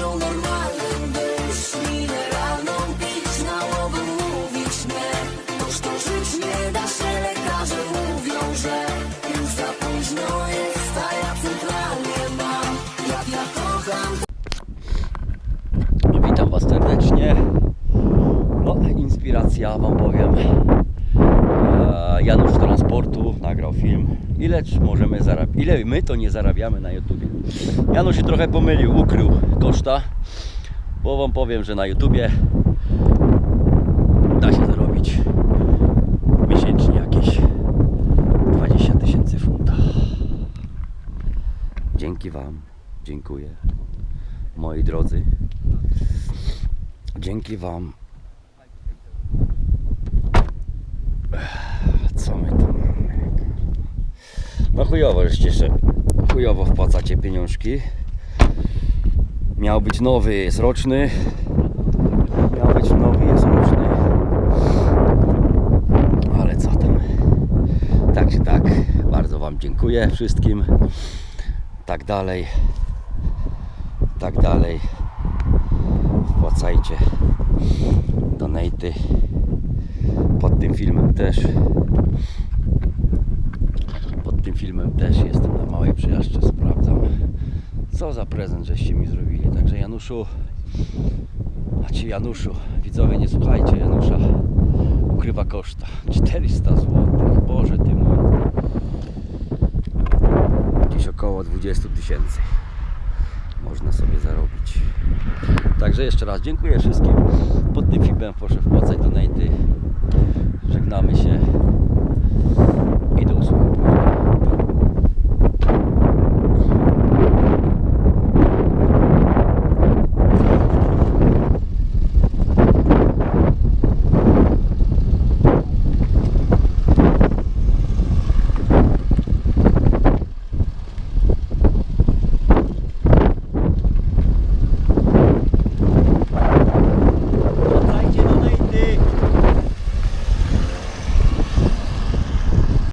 każą normalnym być pić, mówić nie. Toż to żyć nie da się, mówią, że Już za późno jest, a ja mam. Jak ja kocham. Witam Was serdecznie. No, inspiracja Wam powiem. E, Janusz Transportu nagrał film Ile możemy zarabiać? Ile my to nie zarabiamy na YouTubie? Janusz się trochę pomylił, ukrył koszta, bo wam powiem, że na YouTubie da się zarobić miesięcznie jakieś 20 tysięcy funta. Dzięki Wam, dziękuję, moi drodzy. Dzięki Wam. Co my tu? No chujowo, żeście się chujowo wpłacacie pieniążki. Miał być nowy, jest roczny. Miał być nowy, jest roczny. Ale co tam? Także tak, bardzo Wam dziękuję wszystkim. Tak dalej. Tak dalej. Wpłacajcie donaty pod tym filmem też. Pod tym filmem też jestem na małej przyjażdżce, sprawdzam co za prezent żeście mi zrobili. Także Januszu, a ci Januszu, widzowie nie słuchajcie Janusza, ukrywa koszta 400 zł. Boże ty mój. Gdzieś około 20 tysięcy można sobie zarobić. Także jeszcze raz dziękuję wszystkim. Pod tym filmem proszę wpłacać donaty.